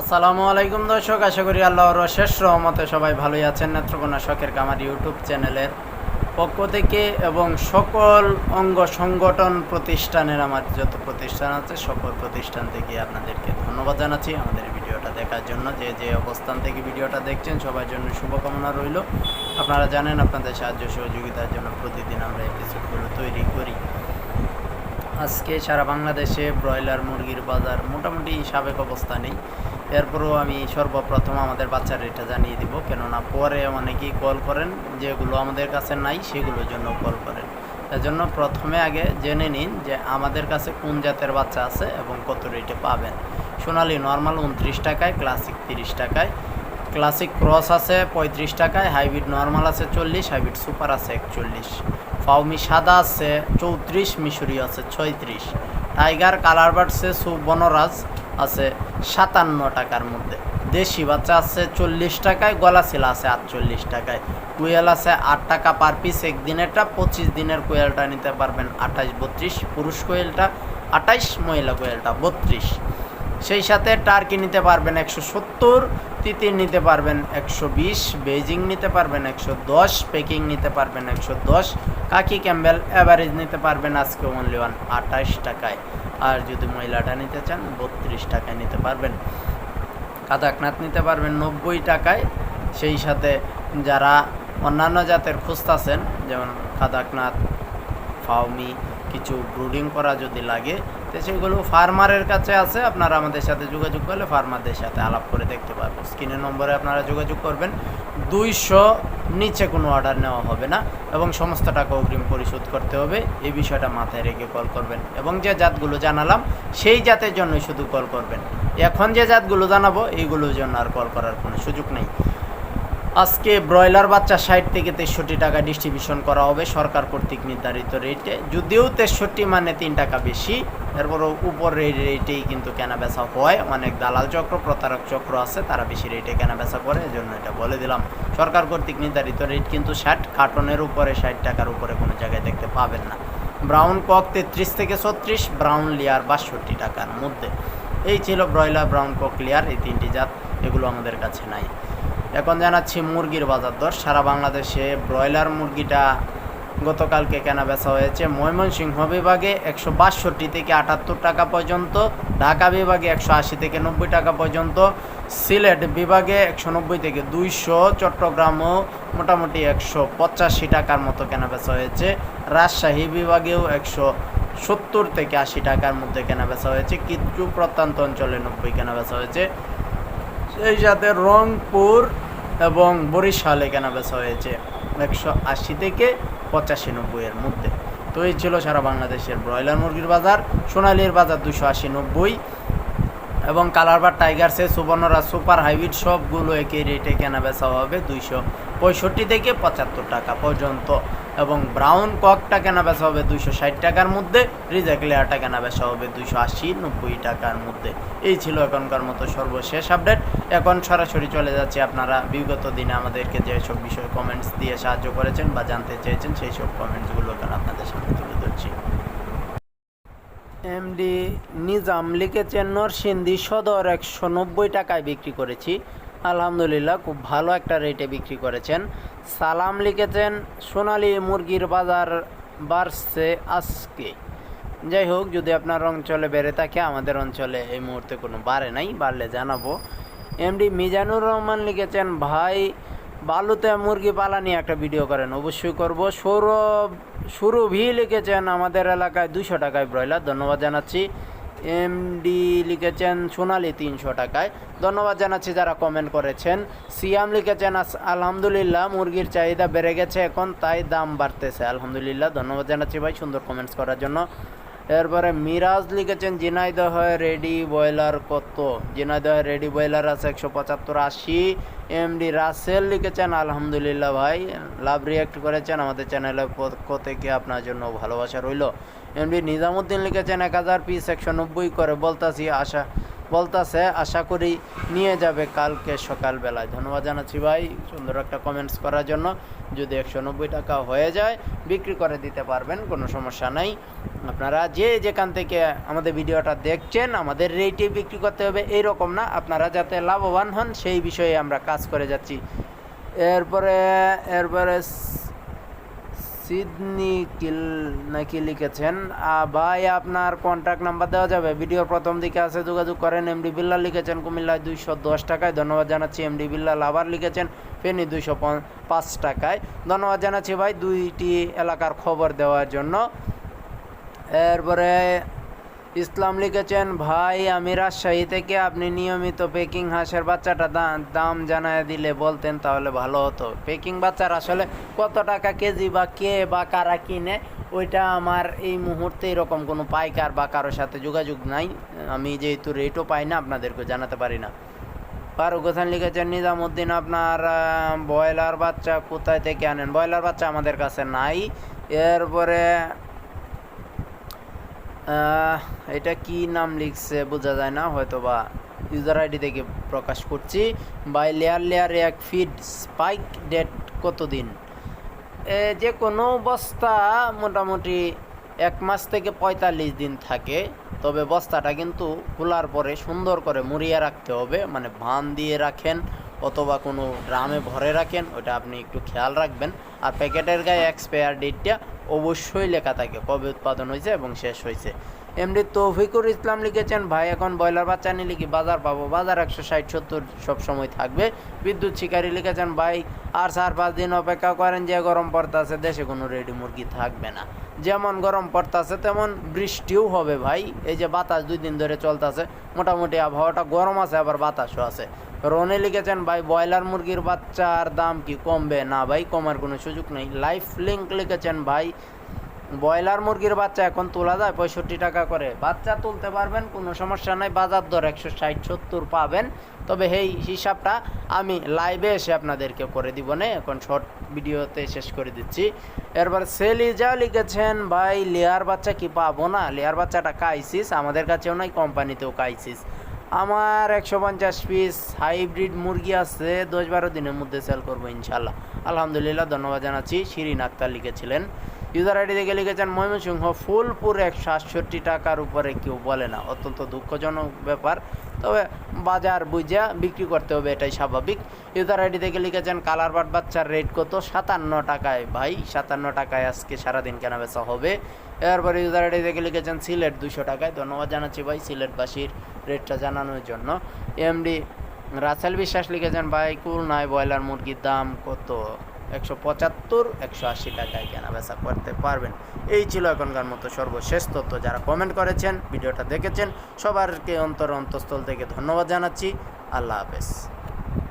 আসসালামু আলাইকুম দর্শক, আশা করি আল্লাহর শেষ রহমতে সবাই ভালোই আছেন। নেত্রকোনা শখের কামার ইউটিউব চ্যানেলের পক্ষ থেকে এবং সকল অঙ্গ সংগঠন প্রতিষ্ঠানের আমার যত প্রতিষ্ঠান আছে, সকল প্রতিষ্ঠান থেকে আপনাদেরকে ধন্যবাদ জানাচ্ছি আমাদের ভিডিওটা দেখার জন্য। যে যে অবস্থান থেকে ভিডিওটা দেখছেন, সবার জন্য শুভকামনা রইল। আপনারা জানেন, আপনাদের সাহায্য সহযোগিতার জন্য প্রতিদিন আমরা এপিসোডগুলো তৈরি করি। আজকে সারা বাংলাদেশে ব্রয়লার, মুরগির বাজার মোটামুটি সাবেক অবস্থা নেই। এরপরেও আমি সর্বপ্রথম আমাদের বাচ্চার রেটটা জানিয়ে দিব, কেননা পরে অনেকেই কল করেন, যেগুলো আমাদের কাছে নাই সেগুলোর জন্য কল করেন। এজন্য প্রথমে আগে জেনে নিন যে আমাদের কাছে কোন জাতের বাচ্চা আছে এবং কত রেটে পাবেন। সোনালি নর্মাল উনত্রিশ টাকায় ক্লাসিক তিরিশ টাকায়। ক্লাসিক ক্রস আছে পঁয়ত্রিশ টাকায় হাইব্রিড নর্মাল আছে চল্লিশ হাইব্রিড সুপার আছে একচল্লিশ। ফাউমি সাদা আছে চৌত্রিশ মিশরি আছে ছয়ত্রিশ। টাইগার কালার বার্ডসে সুবনরাজ আছে সাতান্ন টাকার মধ্যে। দেশি বাচ্চা আছে চল্লিশ টাকায় গলাশিলা আছে আটচল্লিশ টাকায়। কুয়েল আছে আট টাকা পার পিস একদিনেরটা পঁচিশ দিনের কোয়েলটা নিতে পারবেন আঠাশ বত্রিশ, পুরুষ কোয়েলটা আঠাইশ মহিলা কোয়েলটা বত্রিশ। সেই সাথে টার্কি নিতে পারবেন একশো সত্তর, তিতির নিতে পারবেন একশো বিশ বেজিং নিতে পারবেন একশো দশ, পেকিং নিতে পারবেন একশো দশ, কাকি ক্যাম্বেল অ্যাভারেজ নিতে পারবেন আজকে অনলি ওয়ান আঠাশ টাকায়। আর যদি মহিলাটা নিতে চান, বত্রিশ টাকায় নিতে পারবেন। কাদাকনাথ নিতে পারবেন নব্বই টাকায়। সেই সাথে যারা অন্যান্য জাতের খুঁজতাছেন, যেমন কাদাকনাথ ফাউমি কিছু ব্রুডিং করা যদি লাগে তো সেগুলো ফার্মারের কাছে আছে, আপনারা আমাদের সাথে যোগাযোগ করলে ফার্মারদের সাথে আলাপ করে দেখতে পারব। স্ক্রিনের নম্বরে আপনারা যোগাযোগ করবেন। দুইশো নিচে কোনো অর্ডার নেওয়া হবে না এবং সমস্ত টাকা অগ্রিম পরিশোধ করতে হবে। এই বিষয়টা মাথায় রেখে কল করবেন এবং যে জাতগুলো জানালাম, সেই জাতের জন্যই শুধু কল করবেন। এখন যে জাতগুলো জানাব, এইগুলোর জন্য আর কল করার কোনো সুযোগ নেই। আজকে ব্রয়লার বাচ্চা ষাট থেকে তেষট্টি টাকা ডিস্ট্রিবিউশন করা হবে সরকার কর্তৃক নির্ধারিত রেটে যদিও তেষট্টি মানে তিন টাকা বেশি, এরপরও উপরের রেটেই কিন্তু কেনা বেচা হয়। অনেক দালাল চক্র, প্রতারক চক্র আছে, তারা বেশি রেটে কেনা বেচা করে, এজন্য এটা বলে দিলাম। সরকার কর্তৃক নির্ধারিত রেট কিন্তু ষাট কার্টনের উপরে ষাট টাকার উপরে কোনো জায়গায় দেখতে পাবেন না। ব্রাউন কক তেত্রিশ থেকে ছত্রিশ ব্রাউন লিয়ার বাষট্টি টাকার মধ্যে। এই ছিল ব্রয়লার ব্রাউন কক লেয়ার এই তিনটি জাত, এগুলো আমাদের কাছে নাই। এখন জানাচ্ছি মুরগির বাজার দর। সারা বাংলাদেশে ব্রয়লার মুরগিটা গতকালকে কেনা বেচা হয়েছে। ময়মনসিংহ বিভাগে একশো বাষট্টি থেকে আটাত্তর টাকা পর্যন্ত, ঢাকা বিভাগে একশো আশি থেকে নব্বই টাকা পর্যন্ত, সিলেট বিভাগে একশো নব্বই থেকে দুইশো, চট্টগ্রামও মোটামুটি একশো পঁচাশি টাকার মতো কেনা বেচা হয়েছে। রাজশাহী বিভাগেও একশো সত্তর থেকে আশি টাকার মধ্যে কেনা বেচা হয়েছে। কিছু প্রত্যন্ত অঞ্চলে নব্বই কেনা বেচা হয়েছে। সেই সাথে রংপুর এবং বরিশালে কেনা বেচা হয়েছে? একশো আশি থেকে পঁচাশি নব্বইয়ের মধ্যে। তো এই ছিল সারা বাংলাদেশের ব্রয়লার মুরগির বাজার। সোনালির বাজার দুশো আশি নব্বই। এবং কালারবার টাইগারসে সুবর্ণরা সুপার হাইব্রিড সবগুলো একই রেটে কেনা বেচা হবে দুইশো পঁয়ষট্টি থেকে পঁচাত্তর টাকা পর্যন্ত। এবং ব্রাউন ককটা কেনা বেচা হবে দুইশো ষাট টাকার মধ্যে? রিজেক লেয়ারটা কেনা বেচা হবে দুইশো আশি নব্বই টাকার মধ্যে? এই ছিল এখনকার মতো সর্বশেষ আপডেট। এখন সরাসরি চলে যাচ্ছে আপনারা। বিগত দিনে আমাদেরকে যেসব বিষয়ে কমেন্টস দিয়ে সাহায্য করেছেন বা জানতে চেয়েছেন, সেই সব কমেন্টসগুলো এখন আপনাদের সামনে তুলে ধরছি। এমডি নিজাম লিখেছেন, নরসিংদী সদর একশো নব্বই টাকায় বিক্রি করেছি। আলহামদুলিল্লাহ, খুব ভালো একটা রেটে বিক্রি করেছেন। সালাম লিখেছেন সোনালী মুরগির বাজার বাড়ছে আজকে। যাই হোক, যদি আপনার অঞ্চলে বেড়ে থাকে, আমাদের অঞ্চলে এই মুহূর্তে কোনো বাড়ে নাই, বাড়লে জানাব। এমডি মিজানুর রহমান লিখেছেন, ভাই, বালুতে মুরগি পালা নিয়ে একটা ভিডিও করেন, অবশ্যই করব। সৌরভ সুরভি লিখেছেন, আমাদের এলাকায় দুশো টাকায় ব্রয়লার। ধন্যবাদ জানাচ্ছি। এমডি লিখেছেন সোনালি তিনশো টাকায়। ধন্যবাদ জানাচ্ছি যারা কমেন্ট করেছেন। সিয়াম লিখেছেন আলহামদুলিল্লাহ, মুরগির চাহিদা বেড়ে গেছে এখন, তাই দাম বাড়তেছে। আলহামদুলিল্লাহ, ধন্যবাদ জানাচ্ছি ভাই সুন্দর কমেন্টস করার জন্য। এরপরে মিরাজ লিখেছেন জিনাইদহ রেডি বয়লার কত? জিনাইদহ রেডি বয়লার আছে একশো পঁচাত্তর আশি। এমডি রাসেল লিখেছেন, আলহামদুলিল্লাহ ভাই, লাভ রিয়াক্ট করেছেন। আমাদের চ্যানেলের পক্ষ থেকে আপনার জন্য ভালোবাসা রইল। এমডি নিজামুদ্দিন লিখেছেন, এক হাজার পিস একশো নব্বই করে বলতাছি, আশা বলতাছে, আশা করি নিয়ে যাবে কালকে সকালবেলায়। ধন্যবাদ জানাচ্ছি ভাই, সুন্দর একটা কমেন্টস করার জন্য। যদি একশো নব্বই টাকা হয়ে যায়, বিক্রি করে দিতে পারবেন, কোনো সমস্যা নাই। আপনারা যে যেখান থেকে আমাদের ভিডিওটা দেখছেন, আমাদের রেটে বিক্রি করতে হবে এইরকম না। আপনারা যাতে লাভবান হন, সেই বিষয়ে আমরা কাজ করে যাচ্ছি। এরপরে এরপরে সিডনি কিল নাকি লিখেছেন ভাই আপনার কন্ট্যাক্ট নাম্বার দেওয়া যাবে। ভিডিওর প্রথম দিকে আছে, যোগাযোগ করেন এমডি বিল্লা লিখেছেন, কুমিল্লায় দুইশো দশ টাকায়। ধন্যবাদ জানাচ্ছি এমডি বিল্লাল আবার লিখেছেন, ফেনি দুইশো পাঁচ টাকায়। ধন্যবাদ জানাচ্ছি ভাই, দুইটি এলাকার খবর দেওয়ার জন্য। এরপরে ইসলাম লিখেছেন, ভাই আমি রাজশাহী থেকে আপনি নিয়মিত পেকিং হাঁসের বাচ্চাটা দাম জানায় দিলে বলতেন তাহলে ভালো হতো। পেকিং বাচ্চার আসলে কত টাকা কেজি বা কে বা কারা কিনে, ওইটা আমার এই মুহূর্তে এরকম কোনো পাইকার বা কারোর সাথে যোগাযোগ নাই। আমি যেহেতু রেটও পাই না আপনাদেরকে জানাতে পারি না। ফারুক হোসেন লিখেছেন, নিজামুদ্দিন, আপনার ব্রয়লার বাচ্চা কোথায় থেকে আনেন? ব্রয়লার বাচ্চা আমাদের কাছে নাই। এরপরে এটা কি নাম লিখছে বোঝা যায় না হয়তো বা ইউজার আইডি থেকে প্রকাশ করছি। বাই লেয়ার লেয়ার এক ফিড স্পাইক ডেট কতদিন? যে কোনো বস্তা মোটামুটি এক মাস থেকে পঁয়তাল্লিশ দিন থাকে, তবে বস্তাটা কিন্তু খোলার পরে সুন্দর করে মুড়িয়ে রাখতে হবে মানে ভান দিয়ে রাখেন অথবা কোনো ড্রামে ভরে রাখেন, ওটা আপনি একটু খেয়াল রাখবেন। আর প্যাকেটের গায়ে এক্সপায়ার ডেটটা অবশ্যই লেখা থাকে, কবে উৎপাদন হয়েছে এবং শেষ হয়েছে। এমনি তৌফিকুর ইসলাম লিখেছেন, ভাই, এখন ব্রয়লার বাচ্চা নিলে কি বাজার পাবো? বাজার একশো ষাট, সত্তর সবসময় থাকবে। বিদ্যুৎ শিকারী লিখেছেন, ভাই, আর চার, পাঁচ দিন অপেক্ষা করেন যে গরম পড়তাছে, দেশে কোনো রেডি মুরগি থাকবে না। যেমন গরম পড়তাছে, তেমন বৃষ্টিও হবে, ভাই। এই যে বাতাস দুই দিন ধরে চলতেছে, মোটামুটি আবহাওয়াটা গরম আছে, আবার বাতাসও আছে। রনে লিখেছেন, ভাই, ব্রয়লার মুরগির বাচ্চার দাম কি কমবে? না, ভাই, কমার কোনো সুযোগ নেই। লাইফ লিঙ্ক লিখেছেন, ভাই, ব্রয়লার মুরগির বাচ্চা এখন তোলা যায় পঁয়ষট্টি টাকা করে। বাচ্চা তুলতে পারবেন, কোনো সমস্যা নাই, বাজার দর একশো ষাট সত্তর পাবেন। তবে এই হিসাবটা আমি লাইভে এসে আপনাদেরকে করে দিব না। এখন শর্ট ভিডিওতে শেষ করে দিচ্ছি। এরপর সেলিজা লিখেছেন, ভাই, লেয়ার বাচ্চা কি পাবো না? লেয়ার বাচ্চাটা কাইসিস আমাদের কাছেও নাই কোম্পানিতেও কাইসিস আমার একশো পঞ্চাশ পিস হাইব্রিড মুরগি আছে, দশ বারো দিনের মধ্যে সেল করব ইনশাল্লাহ আলহামদুলিল্লাহ, ধন্যবাদ জানাচ্ছি। শিরিন আক্তার লিখেছিলেন। ইউজার আইডি থেকে লিখেছেন, ময়মনসিংহ, ফুলপুর একশো সাতষট্টি টাকার উপরে কেউ বলে না। অত্যন্ত দুঃখজনক ব্যাপার। তবে বাজার বুঝা বিক্রি করতে হবে, এটাই স্বাভাবিক। ইউজার আইডি থেকে লিখেছেন, কালার বাট বাচ্চার রেট কত? সাতান্ন টাকায়। ভাই, সাতান্ন টাকায় আজকে সারাদিন কেনা বেচা হবে। এরপরে ইউজার আইডি থেকে লিখেছেন, সিলেট দুশো টাকায়। ধন্যবাদ জানাচ্ছি ভাই, সিলেটবাসীর রেটটা জানানোর জন্য। এমডি রাসেল বিশ্বাস লিখেছেন, ভাই কুল নয় ব্রয়লার মুরগির দাম কত? একশো পঁচাত্তর, একশো আশি টাকায় কেনা বেচা করতে পারবেন। এই ছিল এখনকার মতো সর্বশেষ তথ্য। যারা কমেন্ট করেছেন, ভিডিওটা দেখেছেন, সবারকে অন্তর অন্তঃস্থল থেকে ধন্যবাদ জানাচ্ছি। আল্লাহ হাফেজ।